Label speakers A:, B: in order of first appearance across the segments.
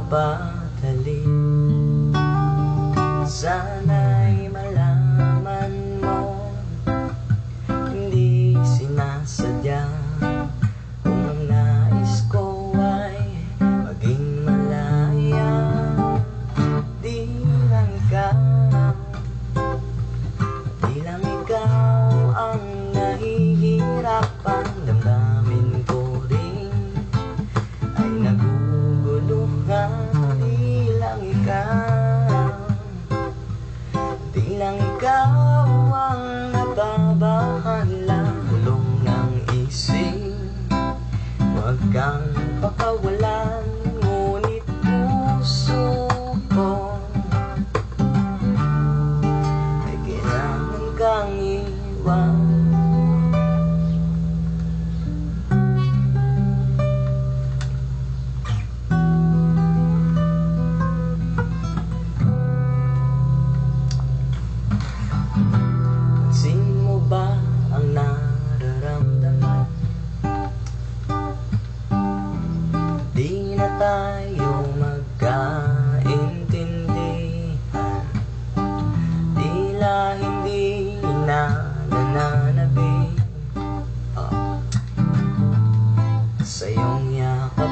A: ba Huwag kang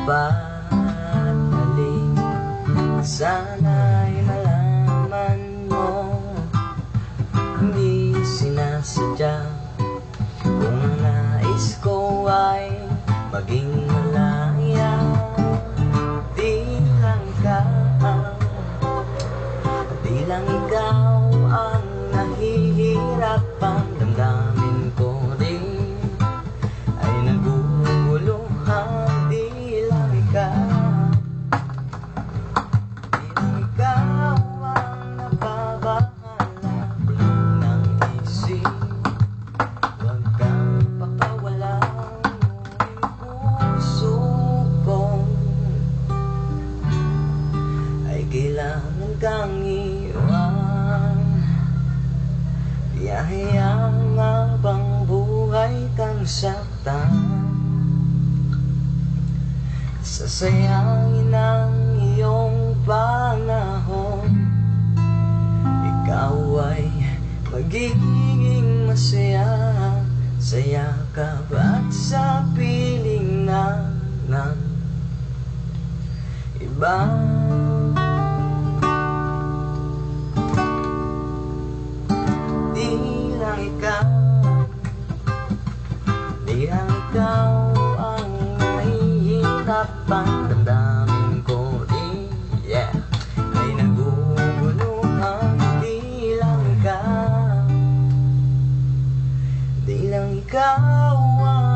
A: halik Sana'y malaman mo? Hindi sinasadya Kung nais ko ay maging malaya. Di lang ikaw Di lang ikaw ang nahihirapan Ay kailangan kang iwan Biyahayang habang buhay kang saktan. Sasayangin ang iyong panahon Ikaw ay magiging masaya. Sa yakap at sa piling na ng ibang sa ko di yeah. Ay nagugulo ang bilang ka. Di lang ikaw ang